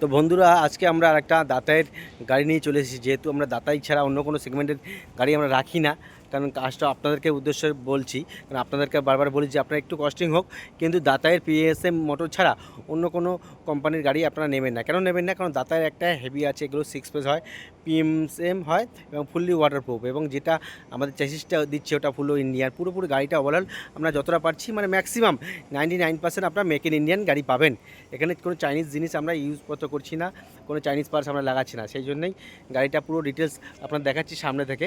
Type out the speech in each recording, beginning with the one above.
তো বন্ধুরা, আজকে আমরা আর একটা দাতায়ের গাড়ি নিয়ে চলে এসেছি। যেহেতু আমরা দাতাই ছাড়া অন্য কোনো সেগমেন্টের গাড়ি আমরা রাখি না কারণ কাজটা আপনাদেরকে উদ্দেশ্যে বলছি, কারণ আপনাদেরকে বারবার বলি যে আপনারা একটু কস্টিং হোক, কিন্তু দাতায়ের পিএসএম মোটর ছাড়া অন্য কোনো কোম্পানির গাড়ি আপনারা নেবেন না। কেন নেবেন না? কারণ দাতায়ের একটা হেভি আছে, এগুলো সিক্স পেস হয় পিএমসএম হয় এবং ফুললি ওয়াটারপ্রুফ এবং যেটা আমাদের চেসিসটা দিচ্ছে ওটা ফুল ইন্ডিয়ান পুরোপুরি গাড়িটা ওভারঅল আমরা যতটা পারছি মানে ম্যাক্সিমাম নাইনটি নাইন পার্সেন্ট আপনার মেক ইন ইন্ডিয়ান গাড়ি পাবেন। এখানে কোনো চাইনিজ জিনিস আমরা ইউজ পত্র করছি না, কোনো চাইনিজ পার্টস আমরা লাগাচ্ছি না। সেই জন্যই গাড়িটা পুরো ডিটেলস আপনার দেখাচ্ছি সামনে থেকে।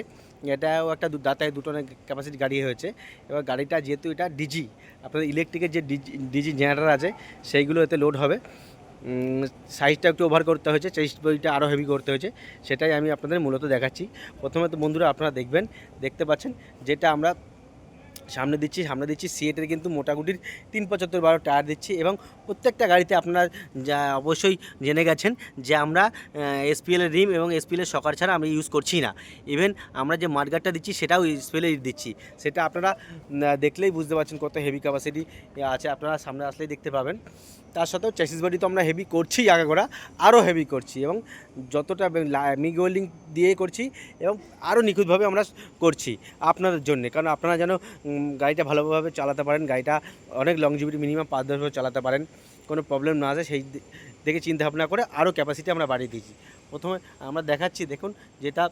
এটাও একটা দু- দুটো অনেক ক্যাপাসিটি গাড়ি হয়েছে। এবার গাড়িটা যেহেতু এটা ডিজি আপনাদের ইলেকট্রিকের যে ডিজি ডিজি জেনারেটর আছে, সেইগুলো এতে লোড হবে। সাইজটা একটু ওভার করতে হয়েছে চেস্ট বইটা আরও হেভি করতে হয়েছে, সেটাই আমি আপনাদের মূলত দেখাচ্ছি। প্রথমে তো বন্ধুরা আপনারা দেখবেন, দেখতে পাচ্ছেন, যেটা আমরা সামনে দিচ্ছি সামনে দিচ্ছি সিএটের কিন্তু মোটামুটির তিন পঁচাত্তর বারো টায়ার দিচ্ছি এবং প্রত্যেকটা গাড়িতে আপনারা যা অবশ্যই জেনে গেছেন যে আমরা এসপিএলের রিম এবং এসপিএলের সকার ছাড়া আমরা ইউজ করছি না। ইভেন আমরা যে মার্গারটা দিচ্ছি সেটাও এসপিএলের দিচ্ছি। সেটা আপনারা দেখলেই বুঝতে পারছেন কত হেভি ক্যাপাসিটি আছে, আপনারা সামনে আসলেই দেখতে পাবেন। তার সাথেও চেসিস বডি তো আমরা হেভি করছি আগে করা আরও হেভি করছি এবং যতটা মিগ ওয়েল্ডিং দিয়ে করছি এবং আরও নিখুঁতভাবে আমরা করছি আপনাদের জন্য। কারণ আপনারা যেন গাড়িটা ভালোভাবে চালাতে পারেন। গাড়িটা অনেক লংজিভিটি মিনিমাম পাঁচ দশ বছর চালাতে পারেন। কোনো প্রবলেম না আসে। সেই দি- দিকে চিন্তা ভাবনা করে আরও ক্যাপাসিটি আমরা বাড়িয়ে দিয়েছি। প্রথমে আমরা দেখাচ্ছি, দেখুন, যেটা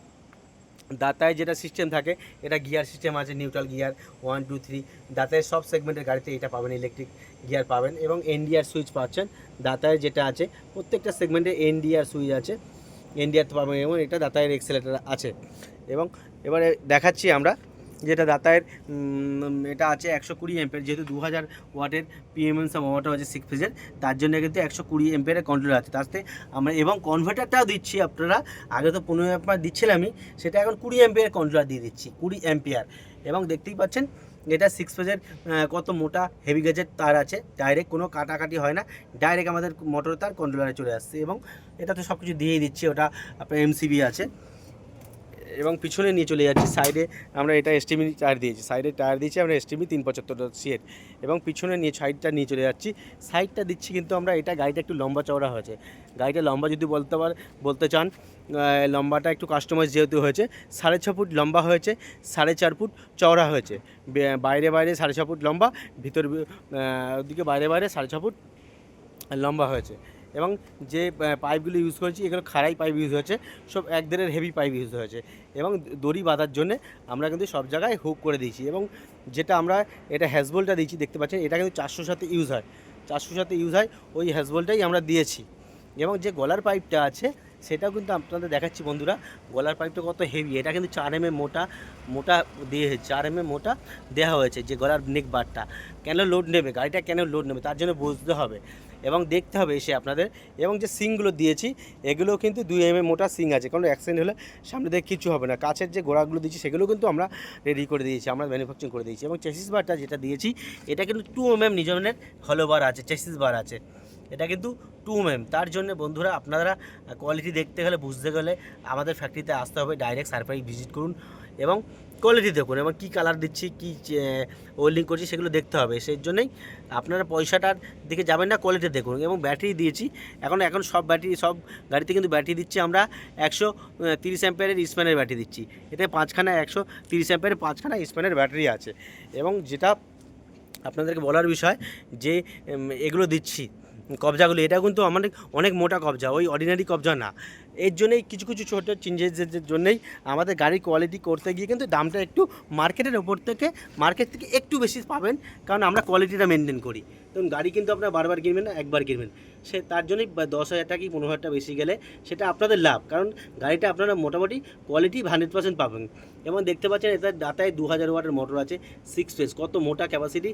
দাতায় যেটা সিস্টেম থাকে, এটা গিয়ার সিস্টেম আছে neutral gear one two three দাতায় সব সেগমেন্টের গাড়িতে এটা পাবেন ইলেকট্রিক গিয়ার পাবেন এবং এনডিআর সুইচ পাচ্ছেন। দাতায় যেটা আছে, প্রত্যেকটা সেগমেন্টে এনডিআর সুইচ আছে। এনডিআর পাবেন, এবং এটা দাতায়ের এক্সেলেটার আছে। এবং এবারে দেখাচ্ছি আমরা যেটা দাতায়ের এটা আছে একশো কুড়ি এম্পের যেহেতু দু হাজার ওয়াটের পিএমএনস ওয়াটার আছে সিক্স ফেজের তার জন্য কিন্তু একশো কুড়ি এম্পের কন্ট্রোল আছে। তার সাথে আমরা, এবং কনভার্টারটাও দিচ্ছি আপনারা, আগে তো পনেরো অ্যাম্পিয়ার দিচ্ছিলামই সেটা এখন কুড়ি অ্যাম্পিয়ার কন্ট্রোলার দিয়ে দিচ্ছি, কুড়ি অ্যাম্পিয়ার এবং দেখতেই পাচ্ছেন, এটা সিক্স ফেজের কত মোটা হেভি গেজের তার আছে ডাইরেক্ট কোনো কাটাকাটি হয় না ডাইরেক্ট আমাদের মোটর তার কন্ট্রোলারে চলে আসছে। এবং এটা তো সব কিছু দিয়েই দিচ্ছি, ওটা আপনার এমসিবি আছে। এবং পিছনে নিয়ে চলে যাচ্ছি সাইডে। আমরা এটা এসটিমি টায়ার দিয়েছি। সাইডে টায়ার দিয়েছি, আমরা এসটিমি তিন পঁচাত্তর সিএর এবং পিছনে নিয়ে সাইডটা নিয়ে চলে যাচ্ছি। সাইডটা দিচ্ছি কিন্তু আমরা, এটা গাড়িটা একটু লম্বা চওড়া হয়েছে। গাড়িটা লম্বা যদি বলতে পার, বলতে চান লম্বাটা একটু কাস্টমাইজ যেহেতু হয়েছে, সাড়ে ছ ফুট লম্বা হয়েছে, সাড়ে চার ফুট চওড়া হয়েছে। বাইরে বাইরে সাড়ে ছ ফুট লম্বা, ভিতর ওদিকে বাইরে বাইরে সাড়ে ছ ফুট লম্বা হয়েছে। এবং যে পাইপগুলো ইউজ করেছি এগুলো খাড়াই পাইপ ইউজ হয়েছে, সব এক দেড়ের হেভি পাইপ ইউজ হয়েছে এবং দড়ি বাঁধার জন্য আমরা কিন্তু সব জায়গায় হুক করে দিয়েছি এবং যেটা আমরা এটা হ্যাজবলটা দিয়েছি, দেখতে পাচ্ছেন, এটা কিন্তু চারশোর সাথে ইউজ হয়। চারশোর সাথে ইউজ হয়, ওই হ্যাজবলটাই আমরা দিয়েছি। এবং যে গলার পাইপটা আছে সেটাও কিন্তু আপনাদের দেখাচ্ছি বন্ধুরা। গলার পাইপটা কত হেভি এটা কিন্তু চার এম মোটা মোটা দিয়ে চার এম মোটা দেওয়া হয়েছে যে গলার নেক বারটা কেন লোড নেবে? গাড়িটা কেন লোড নেবে? তার জন্য বুঝতে হবে এবং দেখতে হবে এসে আপনাদের। এবং যে সিংগুলো দিয়েছি এগুলো কিন্তু দুই এম মোটা সিং আছে। কারণ অ্যাক্সিডেন্ট হলে সামনে দিয়ে কিছু হবে না। কাছের যে গোড়াগুলো দিয়েছি, সেগুলো কিন্তু আমরা রেডি করে দিয়েছি, আমরা ম্যানুফ্যাকচারিং করে দিয়েছি। এবং চেসিস বারটা যেটা দিয়েছি, এটা কিন্তু টু এম এম নিজনের হলো বার আছে চেসিস বার আছে। এটা কিন্তু টু এম তার জন্য বন্ধুরা আপনারা কোয়ালিটি দেখতে গেলে, বুঝতে গেলে আমাদের ফ্যাক্টরিতে আসতে হবে। ডাইরেক্ট সারপ্রাইজ ভিজিট করুন এবং কোয়ালিটি দেখুন এবং কী কালার দিচ্ছি, কী ওয়েল্ডিং করছি সেগুলো দেখতে হবে। সেই জন্যই আপনারা পয়সাটার দিকে যাবেন না কোয়ালিটি দেখুন। এবং ব্যাটারি দিয়েছি। এখন এখন সব ব্যাটারি সব গাড়িতে কিন্তু ব্যাটারি দিচ্ছি আমরা একশো তিরিশ অ্যাম্পিয়ারের স্প্যানের ব্যাটারি দিচ্ছি। এতে পাঁচখানা একশো তিরিশ অ্যাম্পিয়ারের পাঁচখানা স্প্যানের ব্যাটারি আছে। এবং যেটা আপনাদেরকে বলার বিষয় যে এগুলো দিচ্ছি। কবজাগুলো এটা কিন্তু আমাদের অনেক মোটা কবজা ওই অর্ডিনারি কবজা না। এর জন্যই কিছু কিছু ছোটো চেঞ্জেসের জন্যই আমাদের গাড়ির কোয়ালিটি করতে গিয়ে কিন্তু দামটা একটু মার্কেটের ওপর থেকে মার্কেট থেকে একটু বেশি পাবেন। কারণ আমরা কোয়ালিটিটা মেনটেন করি। ধরুন গাড়ি কিন্তু আপনারা বারবার কিনবেন না, একবার কিনবেন। সে তার জন্যই দশ হাজার টাকা কি পনেরো হাজার টাকা বেশি গেলে সেটা আপনাদের লাভ। কারণ গাড়িটা আপনারা মোটামুটি কোয়ালিটি হান্ড্রেড পার্সেন্ট পাবেন। এবং দেখতে পাচ্ছেন এটা ডাটায় দু হাজার ওয়াটের মোটর আছে সিক্স ফেজ কত মোটা ক্যাপাসিটি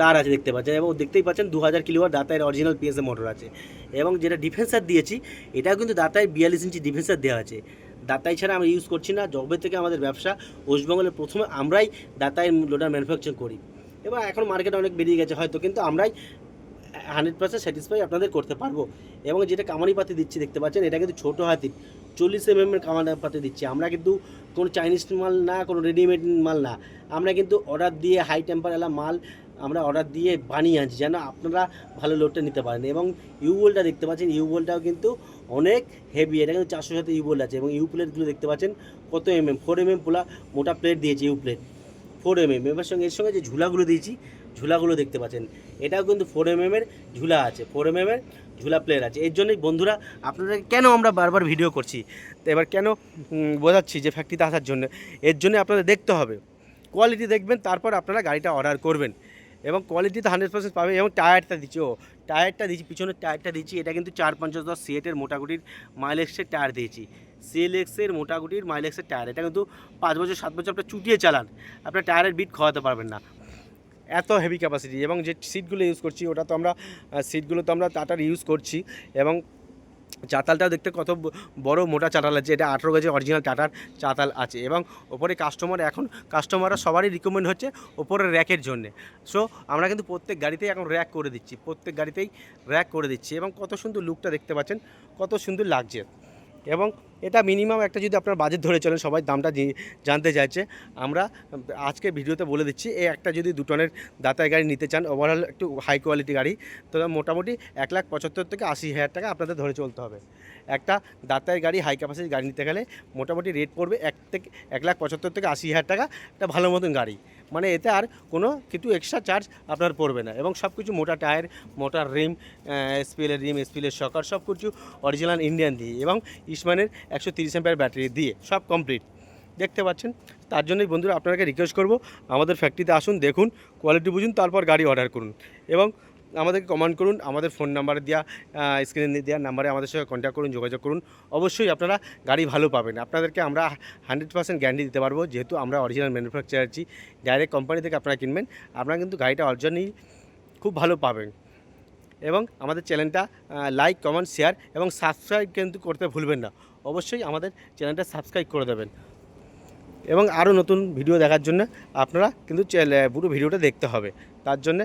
তার আছে দেখতে পাচ্ছেন। এবং দেখতেই পাচ্ছেন দু হাজার কিলোওয়াট দাতায়ের অরিজিনাল পিএসএ মোটর আছে। এবং যেটা ডিফেন্সার দিয়েছি, এটাও কিন্তু দাতায় বিয়াল্লিশ ইঞ্চি ডিফেন্সার দেওয়া আছে। দাতাই ছাড়া আমরা ইউজ করছি না জবে থেকে আমাদের ব্যবসা ওয়েস্টবেঙ্গলের প্রথমে আমরাই দাতাই লোডার ম্যানুফ্যাকচার করি। এবার এখন মার্কেটে অনেক বেরিয়ে গেছে, হয়তো কিন্তু আমরাই হান্ড্রেড পার্সেন্ট স্যাটিসফাই আপনাদের করতে পারব। এবং যেটা কামানি পাতি দিচ্ছি, দেখতে পাচ্ছেন, এটা কিন্তু ছোটো হাতির চল্লিশ এম এর কামানি পাতি দিচ্ছি। আমরা কিন্তু কোনো চাইনিজ মাল না, কোনো রেডিমেড মাল না। আমরা কিন্তু অর্ডার দিয়ে হাই টেম্পার মাল আমরা অর্ডার দিয়ে বানিয়ে আনছি যেন আপনারা ভালো লোডটা নিতে পারেন। এবং ইউবোলটা দেখতে পাচ্ছেন ইউবোলটাও কিন্তু অনেক হেভি এটা কিন্তু চারশো সাথে ইউবোল আছে। এবং ইউ প্লেটগুলো দেখতে পাচ্ছেন কত M M four M M পোলা মোটা প্লেট দিয়েছে U plate four M M এবার সঙ্গে, এর সঙ্গে যে ঝুলাগুলো দিয়েছি, ঝুলাগুলো দেখতে পাচ্ছেন। এটাও কিন্তু ফোর এম এর ঝুলা আছে ফোর এম এর ঝুলা প্লেয়ার আছে। এর জন্যই বন্ধুরা, আপনাদের কেন আমরা বারবার ভিডিও করছি? তো এবার কেন বোঝাচ্ছি যে ফ্যাক্টরিতে আসার জন্য। এর জন্য আপনাদের দেখতে হবে। কোয়ালিটি দেখবেন, তারপর আপনারা গাড়িটা অর্ডার করবেন। এবং কোয়ালিটি তো হান্ড্রেড পার্সেন্ট পাবে এবং টায়ারটা দিচ্ছি, ও টায়ারটা দিচ্ছি, পিছনের টায়ারটা দিচ্ছি, এটা কিন্তু চার পঞ্চাশ দশ সিএটের মোটাগুটির মাইলেক্সের টায়ার দিয়েছি। সিএলএক্সের মোটাগুটির মাইলেক্সের টায়ার এটা কিন্তু পাঁচ বছর, সাত বছর আপনার চুটিয়ে চালান, আপনার টায়ারের বিট খাওয়াতে পারবেন না। এত হেভি ক্যাপাসিটি এবং যে সিটগুলো ইউজ করছি, ওটা তো আমরা সিটগুলো তো আমরা টাটার ইউজ করছি এবং চাতালটাও দেখতে কত বড় মোটা চাতাল আছে। এটা আঠেরো গেজের অরিজিনাল টাটার চাতাল আছে এবং ওপরে কাস্টমার এখন কাস্টমাররা সবারই রিকমেন্ড হচ্ছে ওপরে র্যাকের জন্য। সো আমরা কিন্তু প্রত্যেক গাড়িতেই এখন র্যাক করে দিচ্ছি, প্রত্যেক গাড়িতেই র্যাক করে দিচ্ছি এবং কত সুন্দর লুকটা দেখতে পাচ্ছেন, কত সুন্দর লাগছে। এবং এটা মিনিমাম একটা যদি আপনার বাজেট ধরে চলেন, সবাই দামটা জানতে চাইছে। আমরা আজকে ভিডিওতে বলে দিচ্ছি, এই একটা যদি দু টনের দাতায় গাড়ি নিতে চান ওভারঅল একটু হাই কোয়ালিটি গাড়ি তাহলে মোটামুটি এক লাখ পঁচাত্তর থেকে আশি হাজার টাকা আপনাদের ধরে চলতে হবে। একটা দাতায় গাড়ি হাই ক্যাপাসিটি গাড়ি নিতে গেলে মোটামুটি রেট পড়বে এক থেকে, এক লাখ পঁচাত্তর থেকে আশি হাজার টাকা, একটা ভালো মতন গাড়ি। মানে এতে আর কোনো কিছু এক্সট্রা চার্জ আপনার পড়বে না। এবং সব কিছু মোটা টায়ার মোটা রিম স্পিলের রিম স্পিলের সকার সব কিছু অরিজিনাল ইন্ডিয়ান দিয়ে এবং ইসমানের একশো তিরিশ এম্পায়ার ব্যাটারি দিয়ে সব কমপ্লিট দেখতে পাচ্ছেন? তার জন্যই বন্ধুরা আপনাকে রিকোয়েস্ট করব, আমাদের ফ্যাক্টরিতে আসুন, দেখুন কোয়ালিটি বুঝুন, তারপর গাড়ি অর্ডার করুন। এবং আমাদেরকে কমেন্ট করুন, আমাদের ফোন নাম্বারে দেওয়া স্ক্রিনে দেওয়া নাম্বারে আমাদের সঙ্গে কন্ট্যাক্ট করুন, যোগাযোগ করুন। অবশ্যই আপনারা গাড়ি ভালো পাবেন। আপনাদেরকে আমরা হান্ড্রেড পার্সেন্ট গ্যারান্টি দিতে পারব, যেহেতু আমরা অরিজিনাল ম্যানুফ্যাকচার আছি। ডাইরেক্ট কোম্পানি থেকে আপনারা কিনবেন। আপনারা কিন্তু গাড়িটা অরিজিনালি খুব ভালো পাবেন। এবং আমাদের চ্যানেলটা লাইক কমেন্ট শেয়ার এবং সাবস্ক্রাইব কিন্তু করতে ভুলবেন না। অবশ্যই আমাদের চ্যানেলটা সাবস্ক্রাইব করে দেবেন। এবং আরও নতুন ভিডিও দেখার জন্য আপনারা কিন্তু পুরো ভিডিওটা দেখতে হবে। তার জন্যে